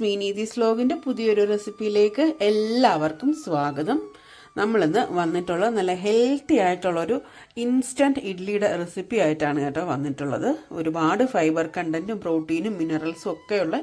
Friends മീനീതി പുതിയൊരു റെസിപ്പിയിലേക്ക് എല്ലാവർക്കും സ്വാഗതം. നമ്മളിന്ന് വന്നിട്ടുള്ള നല്ല ഹെൽത്തി ആയിട്ടുള്ളൊരു ഇൻസ്റ്റന്റ് ഇഡ്ലിയുടെ റെസിപ്പി ആയിട്ടാണ് കേട്ടോ വന്നിട്ടുള്ളത്. ഒരുപാട് ഫൈബർ കണ്ടന്റും പ്രോട്ടീനും മിനറൽസും ഒക്കെയുള്ള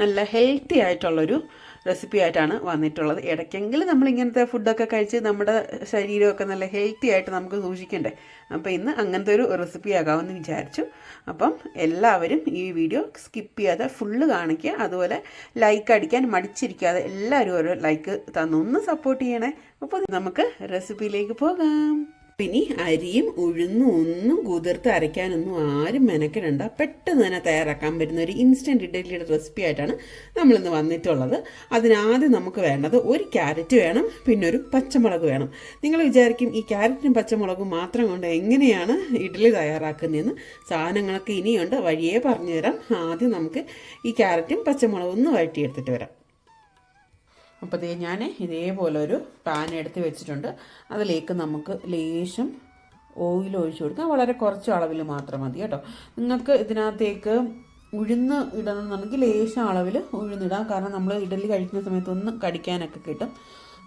നല്ല ഹെൽത്തി ആയിട്ടുള്ളൊരു റെസിപ്പി ആയിട്ടാണ് വന്നിട്ടുള്ളത്. ഇടയ്ക്കെങ്കിലും നമ്മൾ ഇങ്ങനത്തെ ഫുഡൊക്കെ കഴിച്ച് നമ്മുടെ ശരീരമൊക്കെ നല്ല ഹെൽത്തി ആയിട്ട് നമുക്ക് സൂക്ഷിക്കണ്ടേ? അപ്പോൾ ഇന്ന് അങ്ങനത്തെ ഒരു റെസിപ്പി ആകാമെന്ന് വിചാരിച്ചു. അപ്പം എല്ലാവരും ഈ വീഡിയോ സ്കിപ്പ് ചെയ്യാതെ ഫുള്ള് കാണിക്കുക. അതുപോലെ ലൈക്ക് അടിക്കാൻ മടിച്ചിരിക്കാതെ എല്ലാവരും ഓരോ ലൈക്ക് തന്നൊന്ന് സപ്പോർട്ട് ചെയ്യണേ. അപ്പോൾ നമുക്ക് റെസിപ്പിയിലേക്ക് പോകാം. ഇനി അരിയും ഉഴുന്നും ഒന്നും കുതിർത്ത് അരയ്ക്കാനൊന്നും ആരും മെനക്കിടണ്ട. പെട്ടെന്ന് തന്നെ തയ്യാറാക്കാൻ പറ്റുന്ന ഒരു ഇൻസ്റ്റന്റ് ഇഡ്ഡലിയുടെ റെസിപ്പി ആയിട്ടാണ് നമ്മളിന്ന് വന്നിട്ടുള്ളത്. അതിനാദ്യം നമുക്ക് വേണ്ടത് ഒരു ക്യാരറ്റ് വേണം പിന്നെ ഒരു പച്ചമുളക് വേണം. നിങ്ങൾ വിചാരിക്കും ഈ ക്യാരറ്റും പച്ചമുളകും മാത്രം കൊണ്ട് എങ്ങനെയാണ് ഇഡ്ഡലി തയ്യാറാക്കുന്നതെന്ന്. സാധനങ്ങളൊക്കെ ഇനിയുണ്ട് വഴിയേ പറഞ്ഞുതരാം. ആദ്യം നമുക്ക് ഈ ക്യാരറ്റും പച്ചമുളകും ഒന്ന് വഴറ്റിയെടുത്തിട്ട് വരാം. അപ്പോൾ ഇതേ ഞാൻ ഇതേപോലെ ഒരു പാൻ എടുത്ത് വെച്ചിട്ടുണ്ട്. അതിലേക്ക് നമുക്ക് ലേശം ഓയിൽ ഒഴിച്ചു കൊടുക്കാം വളരെ കുറച്ച് അളവിൽ മാത്രം മതി കേട്ടോ. നിങ്ങൾക്ക് ഇതിനകത്തേക്ക് ഉഴുന്ന് ഇടണമെന്നുണ്ടെങ്കിൽ ലേശം അളവിൽ ഉഴുന്നിടാം കാരണം നമ്മൾ ഇഡലി കഴിക്കുന്ന സമയത്ത് ഒന്ന് കടിക്കാനൊക്കെ കിട്ടും.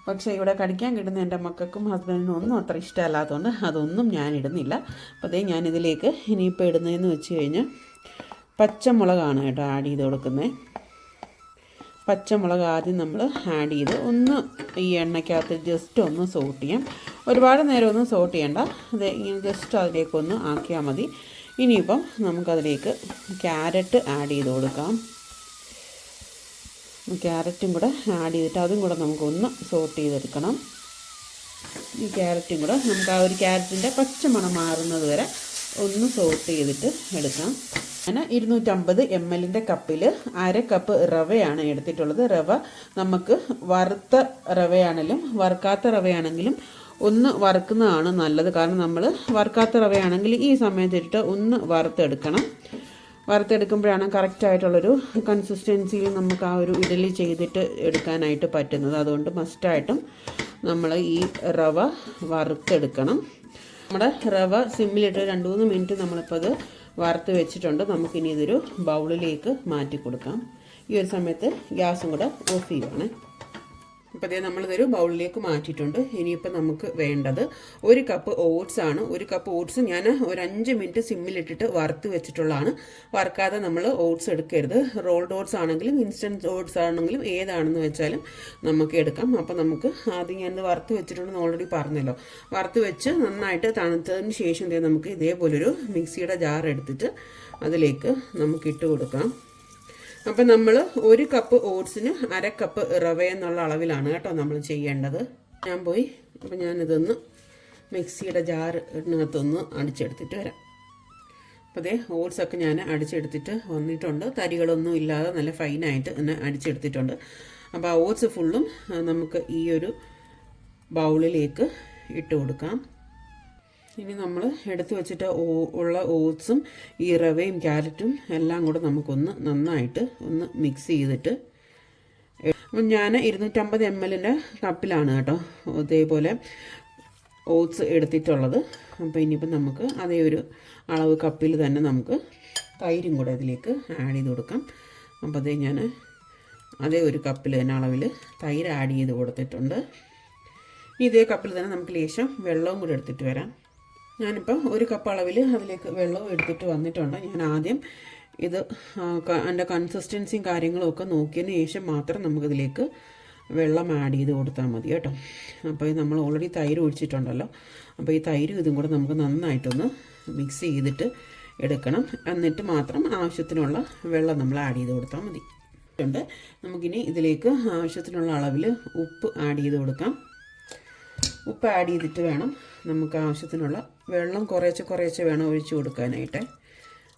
പക്ഷേ ഇവിടെ കടിക്കാൻ കിട്ടുന്ന എന്റെ മക്കൾക്കും ഹസ്ബൻഡിനും ഒന്നും അത്ര ഇഷ്ടമല്ലാത്തതുകൊണ്ട് അതൊന്നും ഞാൻ ഇടുന്നില്ല. അപ്പോൾ അതേ ഞാനിതിലേക്ക് ഇനിയിപ്പോൾ ഇടുന്നതെന്ന് വെച്ച് കഴിഞ്ഞാൽ പച്ചമുളകാണ് കേട്ടോ ആഡ് ചെയ്ത് കൊടുക്കുന്നത് പച്ചമുളക് ആദ്യം നമ്മൾ ആഡ് ചെയ്ത് ഒന്ന് ഈ എണ്ണയ്ക്കകത്ത് ജസ്റ്റ് ഒന്ന് സോട്ട് ചെയ്യാം. ഒരുപാട് നേരം ഒന്നും സോട്ട് ചെയ്യണ്ട. അത് ഇങ്ങനെ ജസ്റ്റ് അതിലേക്കൊന്ന് ആക്കിയാൽ മതി. ഇനിയിപ്പം നമുക്കതിലേക്ക് ക്യാരറ്റ് ആഡ് ചെയ്ത് കൊടുക്കാം. ക്യാരറ്റും കൂടെ ആഡ് ചെയ്തിട്ട് അതും കൂടെ നമുക്കൊന്ന് സോട്ട് ചെയ്തെടുക്കണം. ഈ ക്യാരറ്റും കൂടെ നമുക്ക് ആ ഒരു ക്യാരറ്റിന്റെ പച്ചമണം മാറുന്നത് വരെ ഒന്ന് സോട്ട് ചെയ്തിട്ട് എടുക്കാം. ഞാൻ ഇരുന്നൂറ്റമ്പത് എം എല്ലിന്റെ കപ്പിൽ അര കപ്പ് റവയാണ് എടുത്തിട്ടുള്ളത്. റവ നമുക്ക് വറുത്ത റവയാണെങ്കിലും വറുക്കാത്ത റവയാണെങ്കിലും ഒന്ന് വറുക്കുന്നതാണ് നല്ലത്. കാരണം നമ്മൾ വറുക്കാത്ത റവയാണെങ്കിൽ ഈ സമയത്തിട്ട് ഒന്ന് വറുത്തെടുക്കണം. വറുത്തെടുക്കുമ്പോഴാണ് കറക്റ്റായിട്ടുള്ളൊരു കൺസിസ്റ്റൻസിയിൽ നമുക്ക് ആ ഒരു ഇഡലി ചെയ്തിട്ട് എടുക്കാനായിട്ട് പറ്റുന്നത്. അതുകൊണ്ട് മസ്റ്റായിട്ടും നമ്മൾ ഈ റവ വറുത്തെടുക്കണം. നമ്മുടെ റവ സിമ്മിലിട്ട് രണ്ട് മൂന്ന് മിനിറ്റ് നമ്മളിപ്പോൾ അത് വറുത്ത് വെച്ചിട്ടുണ്ട്. നമുക്കിനി ഇതൊരു ബൗളിലേക്ക് മാറ്റി കൊടുക്കാം. ഈ ഒരു സമയത്ത് ഗ്യാസും കൂടെ ഓഫ് ചെയ്യുവാണ്. അപ്പോൾ അതേ നമ്മളിതൊരു ബൗളിലേക്ക് മാറ്റിയിട്ടുണ്ട്. ഇനിയിപ്പോൾ നമുക്ക് വേണ്ടത് ഒരു കപ്പ് ഓട്സ് ആണ്. ഒരു കപ്പ് ഓട്സ് ഞാൻ ഒരു അഞ്ച് മിനിറ്റ് സിമ്മിലിട്ടിട്ട് വറുത്ത് വെച്ചിട്ടുള്ളതാണ്. വറുക്കാതെ നമ്മൾ ഓട്സ് എടുക്കരുത്. റോൾഡ് ഓട്സ് ആണെങ്കിലും ഇൻസ്റ്റന്റ് ഓട്സ് ആണെങ്കിലും ഏതാണെന്ന് വെച്ചാലും നമുക്ക് എടുക്കാം. അപ്പോൾ നമുക്ക് ആദ്യം ഞാനിത് വറുത്ത് വെച്ചിട്ടുണ്ടെന്ന് ഓൾറെഡി പറഞ്ഞല്ലോ. വറുത്ത് വെച്ച് നന്നായിട്ട് തണുത്തതിന് ശേഷം നമുക്ക് ഇതേപോലൊരു മിക്സിയുടെ ജാർ എടുത്തിട്ട് അതിലേക്ക് നമുക്ക് ഇട്ട് കൊടുക്കാം. അപ്പം നമ്മൾ ഒരു കപ്പ് ഓട്സിന് അര കപ്പ് റവ എന്നുള്ള അളവിലാണ് കേട്ടോ നമ്മൾ ചെയ്യേണ്ടത്. ഞാൻ പോയി. അപ്പം ഞാനിതൊന്ന് മിക്സിയുടെ ജാറിനകത്തൊന്ന് അടിച്ചെടുത്തിട്ട് വരാം. അപ്പോൾ അതേ ഓട്സൊക്കെ ഞാൻ അടിച്ചെടുത്തിട്ട് വന്നിട്ടുണ്ട്. തരികളൊന്നും ഇല്ലാതെ നല്ല ഫൈനായിട്ട് തന്നെ അടിച്ചെടുത്തിട്ടുണ്ട്. അപ്പോൾ ആ ഓട്സ് ഫുള്ളും നമുക്ക് ഈ ഒരു ബൗളിലേക്ക് ഇട്ട് കൊടുക്കാം. ഇനി നമ്മൾ എടുത്തു വെച്ചിട്ട് ഉള്ള ഓട്സും ഈ റവയും ക്യാരറ്റും എല്ലാം കൂടെ നമുക്കൊന്ന് നന്നായിട്ട് ഒന്ന് മിക്സ് ചെയ്തിട്ട് അപ്പം ഞാൻ ഇരുന്നൂറ്റമ്പത് എം എല്ലിന്റെ കപ്പിലാണ് കേട്ടോ അതേപോലെ ഓട്സ് എടുത്തിട്ടുള്ളത്. അപ്പോൾ ഇനിയിപ്പം നമുക്ക് അതേ ഒരു അളവ് കപ്പിൽ തന്നെ നമുക്ക് തൈരും കൂടെ അതിലേക്ക് ആഡ് ചെയ്ത് കൊടുക്കാം. അപ്പോൾ അതേ ഞാൻ അതേ ഒരു കപ്പിൽ തന്നെ അളവിൽ തൈര് ആഡ് ചെയ്ത് കൊടുത്തിട്ടുണ്ട്. ഇതേ കപ്പിൽ തന്നെ നമുക്ക് ലേശം വെള്ളവും കൂടെ എടുത്തിട്ട് വരാം. ഞാനിപ്പോൾ ഒരു കപ്പ് അളവിൽ അതിലേക്ക് വെള്ളവും എടുത്തിട്ട് വന്നിട്ടുണ്ട്. ഞാൻ ആദ്യം ഇത് അതിന്റെ കൺസിസ്റ്റൻസിയും കാര്യങ്ങളും ഒക്കെ നോക്കിയതിന് ശേഷം മാത്രം നമുക്കിതിലേക്ക് വെള്ളം ആഡ് ചെയ്ത് കൊടുത്താൽ മതി കേട്ടോ. അപ്പോൾ ഇത് നമ്മൾ ഓൾറെഡി തൈര് ഒഴിച്ചിട്ടുണ്ടല്ലോ. അപ്പോൾ ഈ തൈരും ഇതും കൂടെ നമുക്ക് നന്നായിട്ടൊന്ന് മിക്സ് ചെയ്തിട്ട് എടുക്കണം. എന്നിട്ട് മാത്രം ആവശ്യത്തിനുള്ള വെള്ളം നമ്മൾ ആഡ് ചെയ്ത് കൊടുത്താൽ മതി. നമുക്കിനി ഇതിലേക്ക് ആവശ്യത്തിനുള്ള അളവിൽ ഉപ്പ് ആഡ് ചെയ്ത് കൊടുക്കാം. ഉപ്പ് ആഡ് ചെയ്തിട്ട് വേണം നമുക്ക് ആവശ്യത്തിനുള്ള വെള്ളം കുറേശ്ശെ കുറേശ്ശെ വേണം ഒഴിച്ച് കൊടുക്കാനായിട്ട്.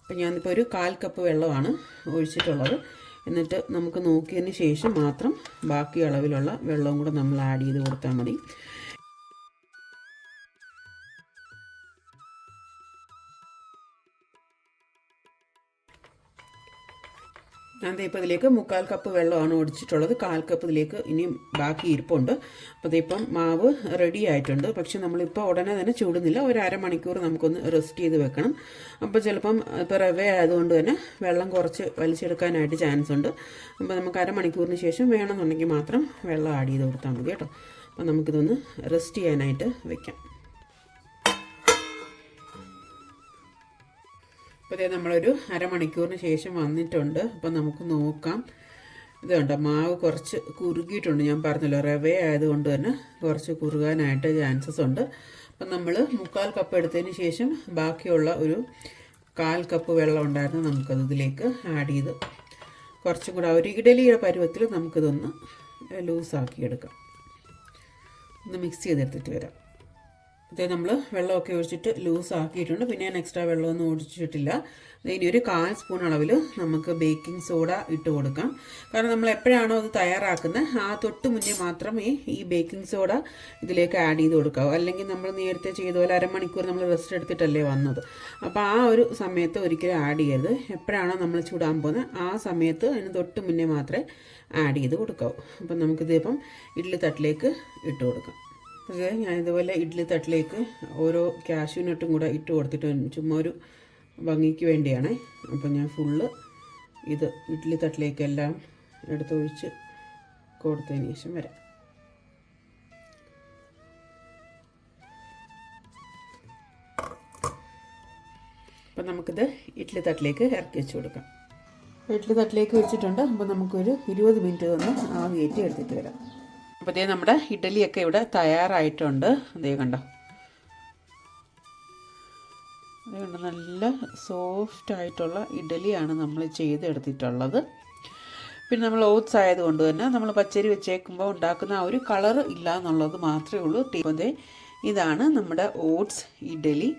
അപ്പം ഞാനിപ്പോൾ ഒരു കാൽ കപ്പ് വെള്ളമാണ് ഒഴിച്ചിട്ടുള്ളത്. എന്നിട്ട് നമുക്ക് നോക്കിയതിന് ശേഷം മാത്രം ബാക്കി അളവിലുള്ള വെള്ളവും കൂടെ നമ്മൾ ആഡ് ചെയ്ത് കൊടുത്താൽ മതി. ഞാൻ ഇപ്പോൾ ഇതിലേക്ക് മുക്കാൽ കപ്പ് വെള്ളമാണ് ഒടിച്ചിട്ടുള്ളത് കാൽ കപ്പ് ഇതിലേക്ക് ഇനിയും ബാക്കി ഇരിപ്പുണ്ട്. അപ്പോൾ ഇതിപ്പം മാവ് റെഡി ആയിട്ടുണ്ട്. പക്ഷെ നമ്മളിപ്പോൾ ഉടനെ തന്നെ ചൂടുന്നില്ല. ഒരു അരമണിക്കൂർ നമുക്കൊന്ന് റെസ്റ്റ് ചെയ്ത് വെക്കണം. അപ്പോൾ ചിലപ്പം ഇപ്പോൾ റവ ആയതുകൊണ്ട് തന്നെ വെള്ളം കുറച്ച് വലിച്ചെടുക്കാനായിട്ട് ചാൻസ് ഉണ്ട്. അപ്പോൾ നമുക്ക് അരമണിക്കൂറിന് ശേഷം വേണമെന്നുണ്ടെങ്കിൽ മാത്രം വെള്ളം ആഡ് ചെയ്ത് കൊടുത്താൽ മതി കേട്ടോ. അപ്പോൾ നമുക്കിതൊന്ന് റെസ്റ്റ് ചെയ്യാനായിട്ട് വെക്കാം. അപ്പോൾ ഇതേ നമ്മളൊരു അരമണിക്കൂറിന് ശേഷം വന്നിട്ടുണ്ട്. അപ്പോൾ നമുക്ക് നോക്കാം. ഇത് കണ്ടോ മാവ് കുറച്ച് കുറുകിയിട്ടുണ്ട്. ഞാൻ പറഞ്ഞല്ലോ റവ ആയതുകൊണ്ട് തന്നെ കുറച്ച് കുറുകാനായിട്ട് ചാൻസസ് ഉണ്ട്. അപ്പം നമ്മൾ മുക്കാൽ കപ്പ് എടുത്തതിന് ശേഷം ബാക്കിയുള്ള ഒരു കാൽ കപ്പ് വെള്ളം ഉണ്ടായിരുന്നു നമുക്കത് ഇതിലേക്ക് ആഡ് ചെയ്ത് കുറച്ചും കൂടെ ഒരു ഇഡലിയുടെ പരുവത്തിൽ നമുക്കിതൊന്ന് ലൂസാക്കി എടുക്കാം ഒന്ന് മിക്സ് ചെയ്തെടുത്തിട്ട് വരാം. ഇത് നമ്മൾ വെള്ളമൊക്കെ ഒഴിച്ചിട്ട് ലൂസ് ആക്കിയിട്ടുണ്ട് പിന്നെ ഞാൻ എക്സ്ട്രാ വെള്ളമൊന്നും ഒഴിച്ചിട്ടില്ല. ഇനി ഒരു കാൽ സ്പൂൺ അളവിൽ നമുക്ക് ബേക്കിംഗ് സോഡ ഇട്ട് കൊടുക്കാം. കാരണം നമ്മൾ എപ്പോഴാണോ അത് തയ്യാറാക്കുന്നത് ആ തൊട്ട് മുന്നേ മാത്രമേ ഈ ബേക്കിംഗ് സോഡ ഇതിലേക്ക് ആഡ് ചെയ്ത് കൊടുക്കാവൂ. അല്ലെങ്കിൽ നമ്മൾ നേരത്തെ ചെയ്ത പോലെ അരമണിക്കൂർ നമ്മൾ റെസ്റ്റ് എടുത്തിട്ടല്ലേ വന്നത്. അപ്പോൾ ആ ഒരു സമയത്ത് ഒരിക്കലും ആഡ് ചെയ്യരുത്. എപ്പോഴാണോ നമ്മൾ ചൂടാൻ പോകുന്നത് ആ സമയത്ത് അതിന് തൊട്ട് മുന്നേ മാത്രമേ ആഡ് ചെയ്ത് കൊടുക്കാവൂ. അപ്പം നമുക്കിതിപ്പം ഇഡ്ഡലി തട്ടിലേക്ക് ഇട്ട് കൊടുക്കാം. അത് ഞാൻ ഇതുപോലെ ഇഡ്ഡലി തട്ടിലേക്ക് ഓരോ കാഷ്യൂ നട്ടും കൂടെ ഇട്ട് കൊടുത്തിട്ട് ചുമ്മാ ഒരു ഭംഗിക്ക് വേണ്ടിയാണ്. അപ്പം ഞാൻ ഫുള്ള് ഇത് ഇഡ്ഡലി തട്ടിലേക്കെല്ലാം എടുത്തൊഴിച്ച് കൊടുത്തതിന് ശേഷം വരാം. അപ്പം നമുക്കിത് ഇഡ്ഡലി തട്ടിലേക്ക് ഇറക്കി വെച്ച് കൊടുക്കാം. ഇഡ്ഡലി തട്ടിലേക്ക് വെച്ചിട്ടുണ്ട്. അപ്പോൾ നമുക്കൊരു ഇരുപത് മിനിറ്റ് തന്നെ ആവിയേറ്റി എടുത്തിട്ട് വരാം. അപ്പോൾ ഇതേ നമ്മുടെ ഇഡലിയൊക്കെ ഇവിടെ തയ്യാറായിട്ടുണ്ട്. അതേ കണ്ടോ. അതേ കണ്ടോ നല്ല സോഫ്റ്റ് ആയിട്ടുള്ള ഇഡലിയാണ് നമ്മൾ ചെയ്തെടുത്തിട്ടുള്ളത്. പിന്നെ നമ്മൾ ഓട്സ് ആയതുകൊണ്ട് തന്നെ നമ്മൾ പച്ചരി വെച്ചേക്കുമ്പോൾ ഉണ്ടാക്കുന്ന ആ ഒരു കളർ ഇല്ല എന്നുള്ളത് മാത്രമേ ഉള്ളൂ. ടീപ്പതേ ഇതാണ് നമ്മുടെ ഓട്സ് ഇഡലി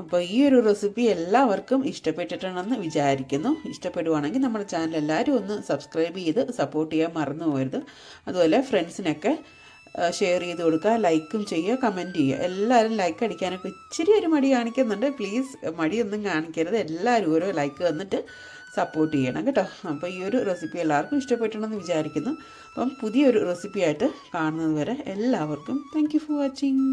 അപ്പോൾ ഈ ഒരു റെസിപ്പി എല്ലാവർക്കും ഇഷ്ടപ്പെട്ടിട്ടുണ്ടെന്ന് വിചാരിക്കുന്നു. ഇഷ്ടപ്പെടുവാണെങ്കിൽ നമ്മുടെ ചാനൽ എല്ലാവരും ഒന്ന് സബ്സ്ക്രൈബ് ചെയ്ത് സപ്പോർട്ട് ചെയ്യാൻ മറന്നു പോകരുത്. അതുപോലെ ഫ്രണ്ട്സിനൊക്കെ ഷെയർ ചെയ്ത് കൊടുക്കുക ലൈക്കും ചെയ്യുക കമന്റ് ചെയ്യുക. എല്ലാവരും ലൈക്ക് അടിക്കാനൊക്കെ ഇച്ചിരി ഒരു മടി കാണിക്കുന്നുണ്ട്. പ്ലീസ് മടിയൊന്നും കാണിക്കരുത്. എല്ലാവരും ഓരോ ലൈക്ക് തന്നിട്ട് സപ്പോർട്ട് ചെയ്യണം കേട്ടോ. അപ്പോൾ ഈ ഒരു റെസിപ്പി എല്ലാവർക്കും ഇഷ്ടപ്പെട്ടിട്ടുണ്ടെന്ന് വിചാരിക്കുന്നു. അപ്പം പുതിയൊരു റെസിപ്പിയായിട്ട് കാണുന്നത് വരെ എല്ലാവർക്കും താങ്ക് ഫോർ വാച്ചിങ്